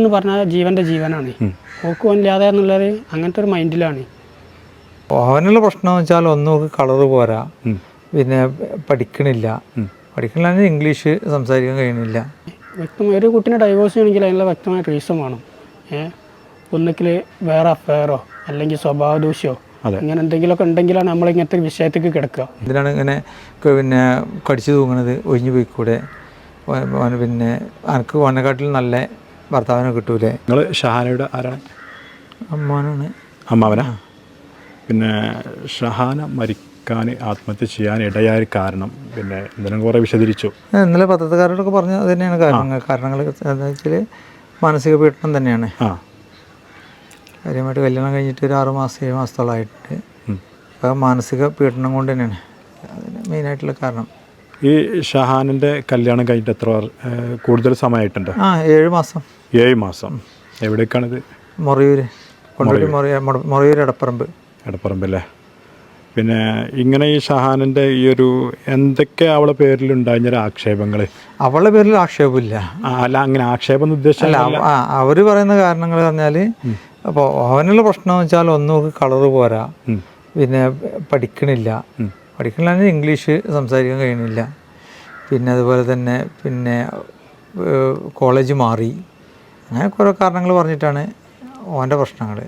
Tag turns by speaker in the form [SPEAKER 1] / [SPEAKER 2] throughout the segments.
[SPEAKER 1] എന്ന് പറഞ്ഞാൽ ജീവന്റെ ജീവനാണ്. ഓക്ക് ഇല്ലാതെ എന്നുള്ളത് അങ്ങനത്തെ ഒരു മൈൻഡിലാണ്.
[SPEAKER 2] അവനുള്ള പ്രശ്നം എന്ന് വെച്ചാൽ ഒന്നും നമുക്ക് കളറ് പോരാ. പിന്നെ പഠിക്കണില്ല. പഠിക്കണില്ല ഇംഗ്ലീഷ് സംസാരിക്കാൻ കഴിയണില്ല
[SPEAKER 1] വ്യക്തമായ ഒരു കുട്ടീനെ ഡൈവോഴ്സ് ചെയ്യണമെങ്കിൽ അതിനുള്ള വ്യക്തമായ റീസൺ വേണം. ഏഹ് ഒന്നിക്കിൽ വേറെ അഫയറോ അല്ലെങ്കിൽ സ്വഭാവ
[SPEAKER 3] ദൂഷ്യോ.
[SPEAKER 1] ഇങ്ങനെ എന്തെങ്കിലുമൊക്കെ ഉണ്ടെങ്കിലാണ് നമ്മൾ ഇങ്ങനത്തെ വിഷയത്തേക്ക് കിടക്കുക.
[SPEAKER 2] ഇതിനാണ് ഇങ്ങനെ പിന്നെ കടിച്ചു തൂങ്ങണത് ഒഴിഞ്ഞു പോയിക്കൂടെ? പിന്നെ എനിക്ക് ഓനെക്കാട്ടിൽ നല്ല ഭർത്താവിനെ കിട്ടൂലേ.
[SPEAKER 3] നിങ്ങൾ ഷഹാനയുടെ ആരാണ്?
[SPEAKER 2] അമ്മാനാണ്.
[SPEAKER 3] അമ്മാവനാ? പിന്നെ ഷഹാന മരിക്കാൻ ആത്മഹത്യ ചെയ്യാൻ ഇടയായ കാരണം പിന്നെ ഇന്നലെ കുറേ വിശദീകരിച്ചു.
[SPEAKER 2] ഇന്നലെ പത്രക്കാരോടൊക്കെ പറഞ്ഞു അത് തന്നെയാണ് കാരണങ്ങൾ. കാരണങ്ങൾ എന്താ വെച്ചാൽ മാനസിക പീഡനം തന്നെയാണ്.
[SPEAKER 3] ആ.
[SPEAKER 2] കാര്യമായിട്ട് കല്യാണം കഴിഞ്ഞിട്ട് ഒരു ആറ് മാസം ഏഴ് മാസത്തോളമായിട്ട് അപ്പോൾ മാനസിക പീഡനം കൊണ്ട് തന്നെയാണ്. അതിന് മെയിനായിട്ടുള്ള കാരണം.
[SPEAKER 3] ഈ ഷഹാനിന്റെ കല്യാണം കഴിഞ്ഞിട്ട് എത്ര കൂടുതൽ സമയമായിട്ടുണ്ട്?
[SPEAKER 2] ആ ഏഴ് മാസം.
[SPEAKER 3] ഏഴ് മാസം. എവിടേക്കാണിത്?
[SPEAKER 2] മൊറയൂർ മൊറയൂർ എടപ്പറമ്പ്.
[SPEAKER 3] എടപ്പറമ്പല്ലേ പിന്നെ ഇങ്ങനെ ഈ ഷഹാനിന്റെ ഈ ഒരു എന്തൊക്കെ അവളെ പേരിൽ ഉണ്ടായിരുന്ന ആക്ഷേപങ്ങൾ
[SPEAKER 2] അവളുടെ പേരിൽ ആക്ഷേപമില്ല.
[SPEAKER 3] അല്ല അങ്ങനെ ആക്ഷേപം എന്ന് ഉദ്ദേശിച്ച
[SPEAKER 2] അല്ല ആ അവർ പറയുന്ന കാരണങ്ങൾ പറഞ്ഞാൽ അപ്പോൾ അവനുള്ള പ്രശ്നം വെച്ചാൽ ഒന്നും കളറ് പോരാ. പിന്നെ പഠിക്കണില്ല. പഠിക്കണില്ല ഇംഗ്ലീഷ് സംസാരിക്കാൻ കഴിയുന്നില്ല. പിന്നെ അതുപോലെ തന്നെ പിന്നെ കോളേജ് മാറി. അങ്ങനെ കുറേ കാരണങ്ങൾ പറഞ്ഞിട്ടാണ് ഓന്റെ പ്രശ്നങ്ങൾ.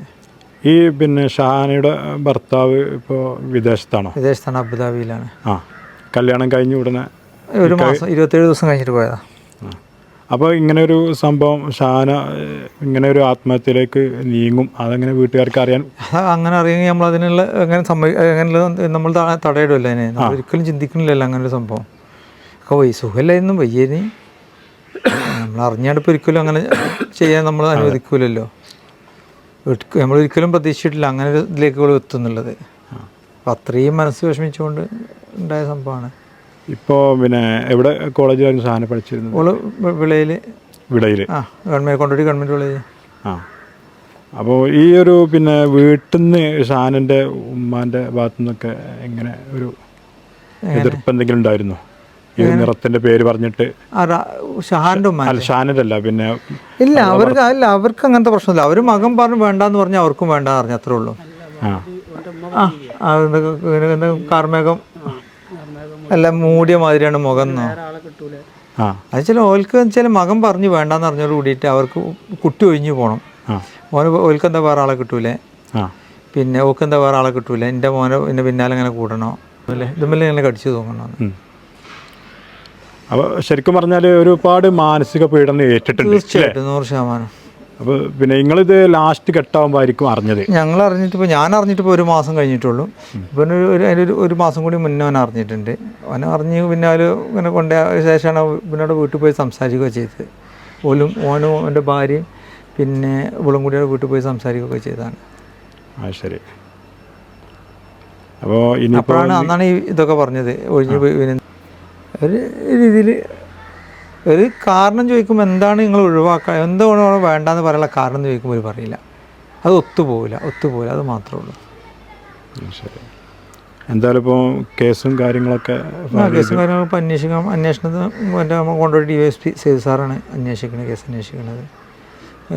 [SPEAKER 3] ഈ പിന്നെ ഷഹാനയുടെ ഭർത്താവ് ഇപ്പോൾ വിദേശത്താണോ?
[SPEAKER 2] വിദേശത്താണ് അബുദാബിയിലാണ്.
[SPEAKER 3] ആ കല്യാണം കഴിഞ്ഞ ഉടനെ
[SPEAKER 2] ഒരു മാസം ഇരുപത്തേഴ് ദിവസം കഴിഞ്ഞിട്ട് പോയതാ.
[SPEAKER 3] അപ്പോൾ ഇങ്ങനെ ഒരു സംഭവം ഷാന ഇങ്ങനെ ഒരു ആത്മഹത്യയിലേക്ക് നീങ്ങും. അതങ്ങനെ വീട്ടുകാർക്ക് അറിയാൻ
[SPEAKER 2] അങ്ങനെ അറിയുമെങ്കിൽ നമ്മൾ അതിനുള്ള അങ്ങനെ എങ്ങനെ അങ്ങനെ നമ്മൾ തടയിടുമല്ലോ അതിനെ. ഒരിക്കലും ചിന്തിക്കണില്ലല്ലോ അങ്ങനെ ഒരു സംഭവം. ഒക്കെ പോയി. സുഖമില്ലായിരുന്നു വയ്യേനി. നമ്മൾ അറിഞ്ഞാണ്ട് ഇപ്പോൾ ഒരിക്കലും അങ്ങനെ ചെയ്യാൻ നമ്മൾ അനുവദിക്കൂലല്ലോ. നമ്മൾ ഒരിക്കലും പ്രതീക്ഷിച്ചിട്ടില്ല അങ്ങനെ ഒരു ഇതിലേക്ക് എത്തുന്നുള്ളത് അപ്പം അത്രയും മനസ്സ് വിഷമിച്ചുകൊണ്ട് ഉണ്ടായ സംഭവമാണ്.
[SPEAKER 3] ഇപ്പോൾ പിന്നെ എവിടെ കോളേജിലായിരുന്നു സാധനം പഠിച്ചിരുന്നത്?
[SPEAKER 2] ഓൾ വിളയിൽ
[SPEAKER 3] വിടയിൽ
[SPEAKER 2] ആ ഗവൺമെന്റ് കൊണ്ടുപോയി ഗവൺമെന്റ് കോളേജ്
[SPEAKER 3] ആ. അപ്പോൾ ഈ ഒരു പിന്നെ വീട്ടിൽ നിന്ന് ഷാനന്റെ ഉമ്മാന്റെ ഭാഗത്തു നിന്നൊക്കെ എങ്ങനെ ഒരു എതിർപ്പ് എന്തെങ്കിലും ഉണ്ടായിരുന്നു? ഈ നിറത്തിന്റെ പേര് പറഞ്ഞിട്ട്
[SPEAKER 2] ആ റാ- ഷഹാന്റെ ഉമ്മ
[SPEAKER 3] അല്ല പിന്നെ
[SPEAKER 2] ഇല്ല അവർക്ക് അല്ല അവർക്ക് അങ്ങനത്തെ പ്രശ്നമില്ല അവർ മകൻ പറഞ്ഞു വേണ്ടാന്ന് പറഞ്ഞാൽ അവർക്കും വേണ്ട പറഞ്ഞു അത്രേ ഉള്ളൂ.
[SPEAKER 3] ആ.
[SPEAKER 2] കാർമേഘം എല്ലാം മൂടിയ മാതിരിയാണ് മുഖം എന്നോ?
[SPEAKER 1] ആളെ കിട്ടൂല.
[SPEAKER 3] ആ.
[SPEAKER 2] അത് ചില ഓൽക്ക് വെച്ചാൽ മകൻ പറഞ്ഞു വേണ്ടാന്ന് പറഞ്ഞോട് കൂടിയിട്ട് അവർക്ക് കുട്ടി ഒഴിഞ്ഞു പോകണം മോന് ഓൽക്ക് എന്താ വേറെ ആളെ കിട്ടൂലേ?
[SPEAKER 3] ആ.
[SPEAKER 2] പിന്നെ ഓക്ക് എന്താ വേറെ ആളെ കിട്ടൂല? എന്റെ മോനെ പിന്നെ പിന്നാലെ ഇങ്ങനെ കൂടണോ? അല്ലേ? ഇതുമ്മല്ലേ ഇങ്ങനെ കടിച്ചു തോന്നണം
[SPEAKER 3] അപ്പൊ അപ്പോൾ ശരിക്കും പറഞ്ഞാൽ ഒരുപാട് മാനസിക പീഡനം ഏറ്റിട്ടുണ്ട് അല്ലേ?
[SPEAKER 2] തീർച്ചയായിട്ടും നൂറ് ശതമാനം.
[SPEAKER 3] അപ്പോൾ പിന്നെ നിങ്ങളിത് ലാസ്റ്റ് കെട്ടാകുമ്പോൾ ആയിരിക്കും അറിഞ്ഞത്.
[SPEAKER 2] ഞങ്ങൾ അറിഞ്ഞിട്ട് ഇപ്പോൾ ഞാൻ അറിഞ്ഞിട്ട് ഇപ്പോൾ ഒരു മാസം കഴിഞ്ഞിട്ടുള്ളൂ. ഇപ്പം ഒരു ഒരു അതിന്റെ ഒരു മാസം കൂടി മുന്നേ അവൻ അറിഞ്ഞിട്ടുണ്ട്. അവൻ അറിഞ്ഞ് പിന്നെ അവർ ഇങ്ങനെ കൊണ്ട ശേഷമാണ് ഇവനോട് വീട്ടിൽ പോയി സംസാരിക്കുകയോ ചെയ്തത്. ഓലും ഓനും അവന്റെ ഭാര്യയും പിന്നെ ഇവളും കൂടി വീട്ടിൽ പോയി സംസാരിക്കുകയൊക്കെ ചെയ്തതാണ്.
[SPEAKER 3] ആ ശരി. അപ്പോൾ
[SPEAKER 2] അപ്പോഴാണ് അന്നാണ് ഈ ഇതൊക്കെ പറഞ്ഞത്. ഒഴിഞ്ഞു പോയി ഒരു രീതിയിൽ ഒരു കാരണം ചോദിക്കുമ്പോൾ എന്താണ് നിങ്ങൾ ഒഴിവാക്കുക എന്തുകൊണ്ടാണ് വേണ്ടെന്ന് പറയാനുള്ള കാരണം ചോദിക്കുമ്പോൾ ഒരു പറയില്ല. അത് ഒത്തുപോകില്ല ഒത്തുപോകില്ല അത് മാത്രമേ ഉള്ളൂ.
[SPEAKER 3] ശരി. എന്തായാലും ഇപ്പോൾ കേസും കാര്യങ്ങളൊക്കെ
[SPEAKER 2] കേസും കാര്യങ്ങളൊക്കെ അന്വേഷിക്കാം അന്വേഷണത്തിന് എന്റെ കൊണ്ടുപോയി ഡി എസ് പി സേതു സാറാണ് അന്വേഷിക്കുന്നത് കേസ് അന്വേഷിക്കുന്നത്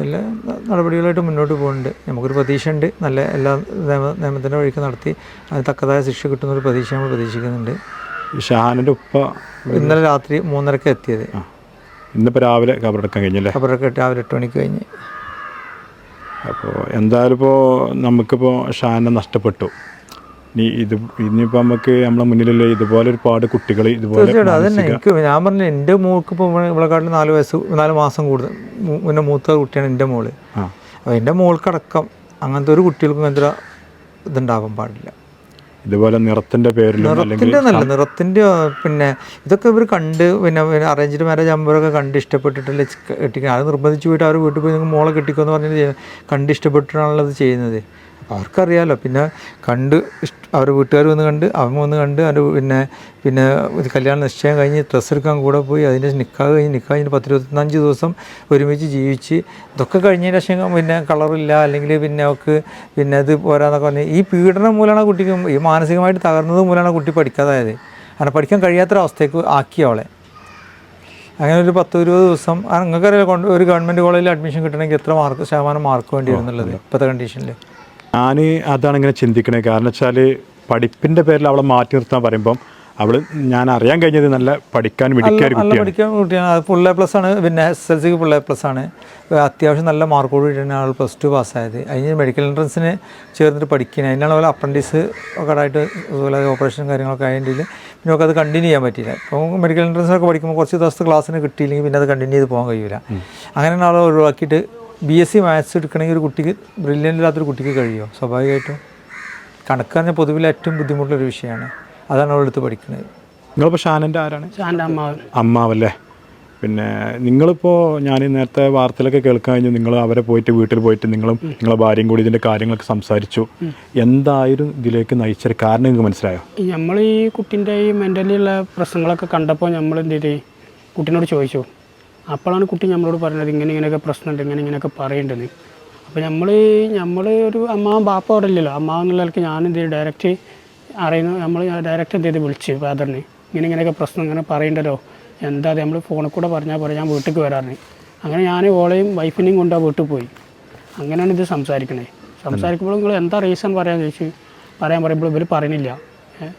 [SPEAKER 2] എല്ലാ നടപടികളായിട്ട് മുന്നോട്ട് പോകുന്നുണ്ട്. നമുക്കൊരു പ്രതീക്ഷയുണ്ട്. നല്ല എല്ലാ നിയമ നിയമത്തിന്റെ വഴിക്ക് നടത്തി അതിന് തക്കതായ ശിക്ഷ കിട്ടുന്നൊരു പ്രതീക്ഷ നമ്മൾ പ്രതീക്ഷിക്കുന്നുണ്ട്.
[SPEAKER 3] ഷഹാനിന്റെ ഉപ്പ
[SPEAKER 2] ഇന്നലെ രാത്രി മൂന്നരക്ക് എത്തിയത്.
[SPEAKER 3] ഇന്നിപ്പോൾ രാവിലെ കബറടക്കം കഴിഞ്ഞല്ലേ?
[SPEAKER 2] കബറൊക്കെ രാവിലെ എട്ട് മണിക്ക് കഴിഞ്ഞ്.
[SPEAKER 3] അപ്പോൾ എന്തായാലും ഇപ്പോൾ നമുക്കിപ്പോൾ ഷാനെ നഷ്ടപ്പെട്ടു. ഇനി ഇത് ഇനിയിപ്പോൾ നമുക്ക് നമ്മളെ മുന്നിലല്ലേ ഇതുപോലെ ഒരുപാട് കുട്ടികൾ ഇതുപോലെ
[SPEAKER 2] തീർച്ചയായിട്ടും അതന്നെ എനിക്ക് ഞാൻ പറഞ്ഞു എന്റെ മോൾക്ക് ഇപ്പോൾ ഇവളെക്കാട്ടിൽ നാല് വയസ്സ് നാല് മാസം കൂടുതൽ. മൂ- മൂത്ത കുട്ടിയാണ് എന്റെ മോൾ.
[SPEAKER 3] ആ.
[SPEAKER 2] അപ്പോൾ എന്റെ മോൾക്കടക്കം അങ്ങനത്തെ ഒരു കുട്ടികൾക്കും അങ്ങനത്തെ ഒരു ഇതുണ്ടാവാൻ പാടില്ല.
[SPEAKER 3] ഇതുപോലെ നിറത്തിന്റെ പേരിലും
[SPEAKER 2] നിറത്തിന്റെ നല്ല നിറത്തിന്റെ പിന്നെ ഇതൊക്കെ ഇവർ കണ്ട് പിന്നെ അറേഞ്ച്ഡ് മാരേജ് ആകുമ്പോഴൊക്കെ കണ്ട് ഇഷ്ടപ്പെട്ടിട്ടല്ലേ കെട്ടിക്കുക അത് നിർബന്ധിച്ച് പോയിട്ട് അവർ വീട്ടിൽ പോയി നിങ്ങൾക്ക് മോളെ കെട്ടിക്കോ എന്ന് പറഞ്ഞിട്ട്. കണ്ട് ഇഷ്ടപ്പെട്ടിട്ടാണല്ലോ അത് ചെയ്യുന്നത് അവർക്കറിയാലോ പിന്നെ കണ്ട് ഇഷ്ട അവരുടെ വീട്ടുകാർ വന്ന് കണ്ട് അവൻ വന്ന് കണ്ട് അവന്റെ പിന്നെ പിന്നെ കല്യാണം നിശ്ചയം കഴിഞ്ഞ് ഡ്രസ്സ് എടുക്കാൻ കൂടെ പോയി അതിന്റെ നിൽക്കാതെ കഴിഞ്ഞ് നിൽക്കാൻ കഴിഞ്ഞ് പത്ത് ഇരുപത്തഞ്ച് ദിവസം ഒരുമിച്ച് ജീവിച്ച് ഇതൊക്കെ കഴിഞ്ഞതിന് ശേഷം പിന്നെ കളറില്ല അല്ലെങ്കിൽ പിന്നെ അവർക്ക് പിന്നെ അത് പോരാന്നൊക്കെ പറഞ്ഞ് ഈ പീഡനം മൂലമാണ് കുട്ടിക്ക് ഈ മാനസികമായിട്ട് തകർന്നത് മൂലമാണ് കുട്ടി പഠിക്കാതായത്. കാരണം പഠിക്കാൻ കഴിയാത്തൊരവസ്ഥയ്ക്ക് ആക്കി അവളെ. അങ്ങനെ ഒരു പത്ത് ഇരുപത് ദിവസം നിങ്ങൾക്കറിയാം ഒരു ഗവൺമെന്റ് കോളേജിൽ അഡ്മിഷൻ കിട്ടണമെങ്കിൽ എത്ര മാർക്ക് ശതമാനം മാർക്ക് വേണ്ടി വരുന്നുള്ളത് ഇപ്പോഴത്തെ കണ്ടീഷനിൽ
[SPEAKER 3] ഞാൻ അതാണ് ഇങ്ങനെ ചിന്തിക്കണേ. കാരണം വെച്ചാൽ പഠിപ്പിന്റെ പേരിൽ അവളെ മാറ്റി നിർത്താൻ പറയുമ്പം അവൾ ഞാൻ അറിയാൻ കഴിഞ്ഞത് നല്ല പഠിക്കാൻ
[SPEAKER 2] പഠിക്കാൻ കുട്ടിയാണ്. അത് ഫുൾ എ പ്ലസ് ആണ്. പിന്നെ എസ് എൽ സിക്ക് ഫുൾ എ പ്ലസ് ആണ്. അത്യാവശ്യം നല്ല മാർക്കോട് കൂടിയിട്ടാണ് അവൾ പ്ലസ് ടു പാസ്സായത് അതിന് മെഡിക്കൽ എൻട്രൻസിന് ചേർന്നിട്ട് പഠിക്കുന്നത് അതിനാണ് അവൾ അപ്രന്റീസ് ഒക്കെ ആയിട്ട് അതുപോലെ ഓപ്പറേഷൻ കാര്യങ്ങളൊക്കെ ആയതിന്റെ പിന്നെ നമുക്ക് അത് കണ്ടിന്യൂ ചെയ്യാൻ പറ്റില്ല ഇപ്പോൾ മെഡിക്കൽ എൻട്രൻസിനൊക്കെ പഠിക്കുമ്പോൾ കുറച്ച് ദിവസത്തെ ക്ലാസ്സിന് കിട്ടിയില്ലെങ്കിൽ പിന്നെ അത് കണ്ടിന്യൂ ചെയ്ത് പോകാൻ കഴിയില്ല അങ്ങനെയാണ് അവളെ ഒഴിവാക്കിയിട്ട് ബി എസ് സി മാത്സ് എടുക്കണമെങ്കിൽ ഒരു കുട്ടിക്ക് ബ്രില്യന്റ് ഇല്ലാത്തൊരു കുട്ടിക്ക് കഴിയുമോ? സ്വാഭാവികമായിട്ടും. കണക്ക് പറഞ്ഞാൽ പൊതുവിൽ ഏറ്റവും ബുദ്ധിമുട്ടുള്ളൊരു വിഷയമാണ്. അതാണ് അവളെടുത്ത് പഠിക്കുന്നത്.
[SPEAKER 3] നിങ്ങളിപ്പോൾ ഷാനന്റെ ആരാണ്?
[SPEAKER 1] ഷാന്റെ അമ്മാവൻ.
[SPEAKER 3] അമ്മാവല്ലേ? പിന്നെ നിങ്ങളിപ്പോൾ ഞാൻ നേരത്തെ വാർത്തയിലൊക്കെ കേൾക്കാൻ കഴിഞ്ഞു. നിങ്ങൾ അവരെ പോയിട്ട് വീട്ടിൽ പോയിട്ട് നിങ്ങളും നിങ്ങളെ ഭാര്യയും കൂടി ഇതിന്റെ കാര്യങ്ങളൊക്കെ സംസാരിച്ചു. എന്തായാലും ഇതിലേക്ക് നയിച്ചൊരു കാരണം നിങ്ങൾക്ക് മനസ്സിലായോ?
[SPEAKER 1] നമ്മൾ ഈ കുട്ടീന്റെ ഈ മെന്റലിയുള്ള പ്രശ്നങ്ങളൊക്കെ കണ്ടപ്പോൾ നമ്മൾ എന്ത് ചെയ്തു കുട്ടീനോട് ചോദിച്ചു. അപ്പോഴാണ് കുട്ടി നമ്മളോട് പറഞ്ഞത് ഇങ്ങനെ ഇങ്ങനെയൊക്കെ പ്രശ്നമുണ്ട് ഇങ്ങനെ ഇങ്ങനെയൊക്കെ പറയേണ്ടത് അപ്പോൾ നമ്മൾ നമ്മൾ ഒരു അമ്മാവൻ ബാപ്പ അവിടെ ഇല്ലല്ലോ. അമ്മാവൻ എന്നുള്ള എന്ത് ചെയ്തു ഡയറക്റ്റ് അറിയുന്നു നമ്മൾ ഡയറക്റ്റ് എന്ത് ചെയ്ത് വിളിച്ച് ഫാദറിന് ഇങ്ങനെ ഇങ്ങനെയൊക്കെ പ്രശ്നം ഇങ്ങനെ പറയേണ്ടല്ലോ. എന്താ അത് നമ്മൾ ഫോണിൽ കൂടെ പറഞ്ഞാൽ പറയാം ഞാൻ വീട്ടിലേക്ക് വരാറിന് അങ്ങനെ ഞാൻ ഓളെയും വൈഫിനെയും കൊണ്ട് വീട്ടിൽ പോയി. അങ്ങനെയാണ് ഇത് സംസാരിക്കണേ. സംസാരിക്കുമ്പോൾ നിങ്ങൾ എന്താ റീസൺ പറയാൻ ചോദിച്ചു പറയാൻ പറയുമ്പോൾ ഇവർ പറയുന്നില്ല.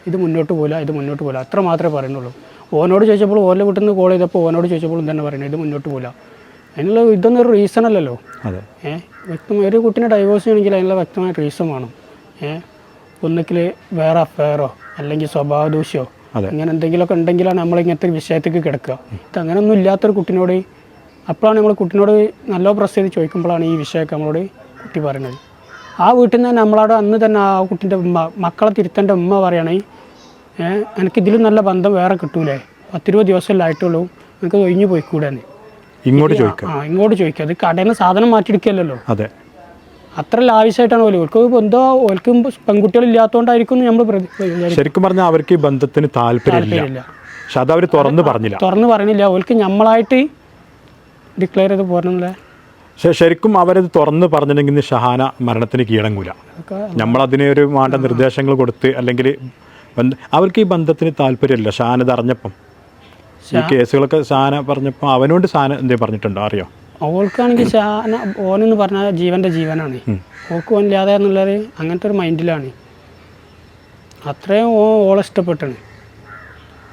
[SPEAKER 1] ഇത് മുന്നോട്ട് പോകില്ല ഇത് മുന്നോട്ട് പോകില്ല അത്ര മാത്രമേ പറയുന്നുള്ളൂ. ഓനോട് ചോദിച്ചപ്പോൾ ഓലെ വീട്ടിൽ നിന്ന് കോൾ ചെയ്തപ്പോൾ ഓനോട് ചോദിച്ചപ്പോൾ തന്നെ പറയുന്നത് ഇത് മുന്നോട്ട് പോകില്ല അതിനുള്ള ഇതൊന്നും ഒരു റീസൺ അല്ലല്ലോ.
[SPEAKER 3] അതെ.
[SPEAKER 1] ഏ? വ്യക്തം ഒരു കുട്ടീനെ ഡൈവോഴ്സ് ചെയ്യണമെങ്കിൽ അതിനുള്ള വ്യക്തമായ റീസൺ വേണം. ഏ? ഒന്നുകിൽ വേറെ അഫയറോ അല്ലെങ്കിൽ സ്വഭാവ ദൂഷ്യോ. അങ്ങനെ എന്തെങ്കിലുമൊക്കെ ഉണ്ടെങ്കിലാണ് നമ്മൾ ഇങ്ങനത്തെ ഒരു വിഷയത്തേക്ക് കിടക്കുക. ഇത് അങ്ങനെയൊന്നും ഇല്ലാത്തൊരു കുട്ടിനോട് അപ്പോഴാണ് നമ്മൾ കുട്ടിനോട് നല്ല പ്രസ് ചെയ്ത് ചോദിക്കുമ്പോഴാണ് ഈ വിഷയമൊക്കെ നമ്മളോട് കുട്ടി പറയുന്നത്. ആ വീട്ടിൽ നിന്ന് നമ്മളോട് അന്ന് തന്നെ ആ കുട്ടിന്റെ ഉമ്മ മക്കളെ തിരുത്തേണ്ട ഉമ്മ പറയണേ ഏഹ് എനിക്ക് ഇതിലും നല്ല ബന്ധം വേറെ കിട്ടൂലേ? പത്തിരുപത് ദിവസമല്ലേ ആയിട്ടുള്ളൂ. എനിക്ക് ഒഴിഞ്ഞു പോയിക്കൂടെന്ന്
[SPEAKER 3] ഇങ്ങോട്ട് ചോദിക്കുക
[SPEAKER 1] ആ ഇങ്ങോട്ട് ചോദിക്കുക അത് കടയിൽ നിന്ന് സാധനം മാറ്റിയെടുക്കുകയല്ലോ
[SPEAKER 3] അതെ.
[SPEAKER 1] അത്ര ലാവശ്യമായിട്ടാണ് ഓൽ. ഓൽക്ക് എന്തോ ഓൽക്കും പെൺകുട്ടികൾ ഇല്ലാത്തതുകൊണ്ടായിരിക്കും നമ്മൾ
[SPEAKER 3] ശരിക്കും പറഞ്ഞാൽ അവർക്ക് ഈ ബന്ധത്തിന് താല്പര്യമില്ല.
[SPEAKER 1] താല്പര്യമില്ല.
[SPEAKER 3] പക്ഷെ അത് അവർ തുറന്ന് പറഞ്ഞില്ല.
[SPEAKER 1] തുറന്ന് പറഞ്ഞില്ല. ഓൽക്ക് നമ്മളായിട്ട് ഡിക്ലെയർ ചെയ്ത് പോരണല്ലേ?
[SPEAKER 3] ശരിക്കും അവരത് തുറന്ന് പറഞ്ഞിട്ടുണ്ടെങ്കിൽ ഷഹാന മരണത്തിന് കീഴടങ്ങൂല.
[SPEAKER 1] നമ്മൾ
[SPEAKER 3] നമ്മളതിന് ഒരു വേണ്ട നിർദ്ദേശങ്ങൾ കൊടുത്ത് അല്ലെങ്കിൽ അവർക്ക് ഈ ബന്ധത്തിന് താല്പര്യമില്ല ഷാനത് അറിഞ്ഞപ്പം. ഈ കേസുകളൊക്കെ ഷാന പറഞ്ഞപ്പോൾ അവനോട് ഷാന എന്തേ പറഞ്ഞിട്ടുണ്ടോ? അറിയോ?
[SPEAKER 1] അവൾക്കാണെങ്കിൽ ഷാന ഓനെന്ന് പറഞ്ഞാൽ ജീവന്റെ ജീവനാണ്. ഓൾക്ക് ഓനില്ലാതെ എന്നുള്ളത് അങ്ങനത്തെ ഒരു മൈൻഡിലാണ്. അത്രയും ഓ ഓളെ ഇഷ്ടപ്പെട്ടാണ്.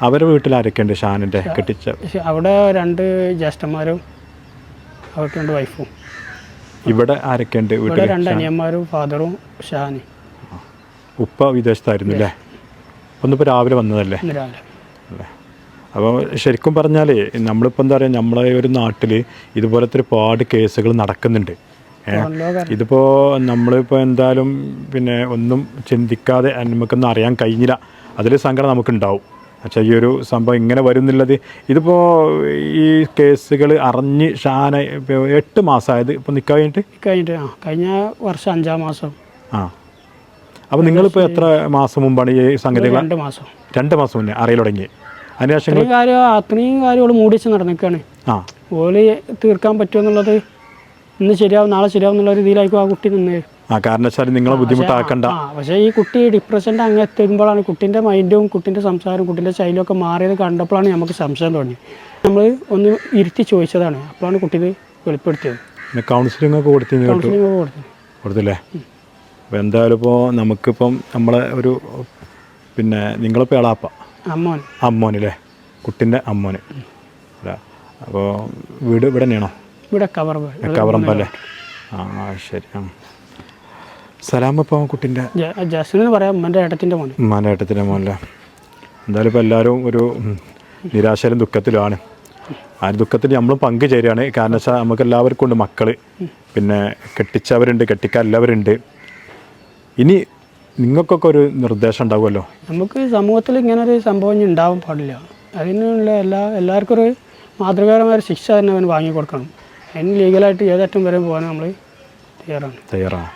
[SPEAKER 3] അവരുടെ വീട്ടിൽ ആരൊക്കെയുണ്ട് ഷാനിന്റെ കെട്ടിച്ച?
[SPEAKER 1] അവിടെ രണ്ട് ജ്യേഷ്ഠന്മാരും അവർക്ക് രണ്ട് വൈഫും.
[SPEAKER 3] ഇവിടെ ആരൊക്കെയുണ്ട് വീട്ടിൽ
[SPEAKER 1] രണ്ട് അനിയന്മാരും ഫാദറും ഷാനും.
[SPEAKER 3] ഉപ്പ വിദേശത്തായിരുന്നു അല്ലേ? ഒന്നിപ്പോൾ രാവിലെ വന്നതല്ലേ?
[SPEAKER 1] രാവിലെ.
[SPEAKER 3] അല്ലേ? അപ്പോൾ ശരിക്കും പറഞ്ഞാൽ നമ്മളിപ്പോൾ എന്താ പറയുക നമ്മളെ ഒരു നാട്ടിൽ ഇതുപോലത്തെ ഒരുപാട് കേസുകൾ നടക്കുന്നുണ്ട്. ഇതിപ്പോൾ നമ്മളിപ്പോൾ എന്തായാലും പിന്നെ ഒന്നും ചിന്തിക്കാതെ നമുക്കൊന്നും അറിയാൻ കഴിഞ്ഞില്ല. അതിൽ സങ്കടം നമുക്കുണ്ടാവും. പക്ഷേ ഈ ഒരു സംഭവം ഇങ്ങനെ വരുന്നുള്ളത് ഇതിപ്പോൾ ഈ കേസുകൾ അറിഞ്ഞ് ഷാന എട്ട് മാസമായത് ഇപ്പോൾ നിൽക്കാൻ കഴിഞ്ഞിട്ട്?
[SPEAKER 1] കഴിഞ്ഞിട്ട് ആ കഴിഞ്ഞ വർഷം അഞ്ചാം മാസം.
[SPEAKER 3] ആ. അപ്പോൾ നിങ്ങളിപ്പോൾ എത്ര മാസം മുമ്പാണ് ഈ സംഗതികൾ
[SPEAKER 1] രണ്ട് മാസം.
[SPEAKER 3] രണ്ട് മാസം മുന്നേ അറിയൽ തുടങ്ങി. അതിനുശേഷം
[SPEAKER 1] അത്രയും കാര്യം അത്രയും കാര്യം ഓൾ മൂടിച്ച് നടന്നിക്കാണ്.
[SPEAKER 3] ആ.
[SPEAKER 1] ഓൽ തീർക്കാൻ പറ്റുമെന്നുള്ളത് ഇന്ന് ശരിയാവും നാളെ ശരിയാവും എന്നുള്ള രീതിയിലായിരിക്കും ആ കുട്ടി നിന്ന്.
[SPEAKER 3] ആ കാരണം വെച്ചാൽ നിങ്ങളെ ബുദ്ധിമുട്ടാക്കണ്ട.
[SPEAKER 1] ആ പക്ഷേ ഈ കുട്ടി ഡിപ്രഷന്റെ അങ്ങ് എത്തുമ്പോഴാണ് കുട്ടിന്റെ മൈൻഡും കുട്ടിന്റെ സംസാരവും കുട്ടിന്റെ ശൈലിയും ഒക്കെ മാറിയത് കണ്ടപ്പോഴാണ് നമുക്ക് സംശയം തോന്നി നമ്മൾ ഒന്ന് ഇരുത്തി ചോദിച്ചതാണ്. അപ്പോഴാണ് കുട്ടി വെളിപ്പെടുത്തിയത്.
[SPEAKER 3] കൗൺസിലിംഗ് ഒക്കെ കൊടുത്തു കേട്ടു.
[SPEAKER 1] കൗൺസിലിംഗ് കൊടുത്തത്
[SPEAKER 3] കൊടുത്തില്ലേ? അപ്പോൾ എന്തായാലും ഇപ്പോൾ നമുക്കിപ്പം നമ്മളെ ഒരു പിന്നെ നിങ്ങളിപ്പോൾ എളാപ്പ
[SPEAKER 1] അമ്മോൻ.
[SPEAKER 3] അമ്മോനല്ലേ? കുട്ടിന്റെ അമ്മോന്. അല്ലേ അപ്പോൾ വീട് ഇവിടെ തന്നെയാണോ?
[SPEAKER 1] ഇവിടെ കവറമ്പ
[SPEAKER 3] കവറമ്പല്ലേ ആ ശരി. ആ. സലാമപ്പോൾ കുട്ടിന്റെ
[SPEAKER 1] ജസ്റ്റിൻ എന്ന് പറയാം ഉമ്മന്റെ ഏട്ടത്തിന്റെ മോൻ
[SPEAKER 3] ഉമ്മാന്റെ ഏട്ടത്തിന്റെ മോനല്ലേ? എന്തായാലും ഇപ്പോൾ എല്ലാവരും ഒരു നിരാശയിലും ദുഃഖത്തിലുമാണ് ആ ദുഃഖത്തിൽ നമ്മളും പങ്കുചേരുകയാണ് കാരണം വെച്ചാൽ നമുക്ക് എല്ലാവർക്കും ഉണ്ട് മക്കൾ പിന്നെ കെട്ടിച്ചവരുണ്ട് കെട്ടിക്കാരെല്ലാവരുണ്ട് ഇനി നിങ്ങൾക്കൊക്കെ ഒരു നിർദ്ദേശം ഉണ്ടാവുമല്ലോ?
[SPEAKER 1] നമുക്ക് സമൂഹത്തിൽ ഇങ്ങനെ ഒരു സംഭവം ഇനി ഉണ്ടാവാൻ പാടില്ല. അതിനുള്ള എല്ലാ എല്ലാവർക്കും ഒരു മാതൃകാപരമായ ഒരു ശിക്ഷ തന്നെ അവന് വാങ്ങിക്കൊടുക്കണം. അതിന് ലീഗലായിട്ട് ഏതറ്റം വരെ പോകാൻ നമ്മൾ തയ്യാറാണ്.
[SPEAKER 3] തയ്യാറാണ്.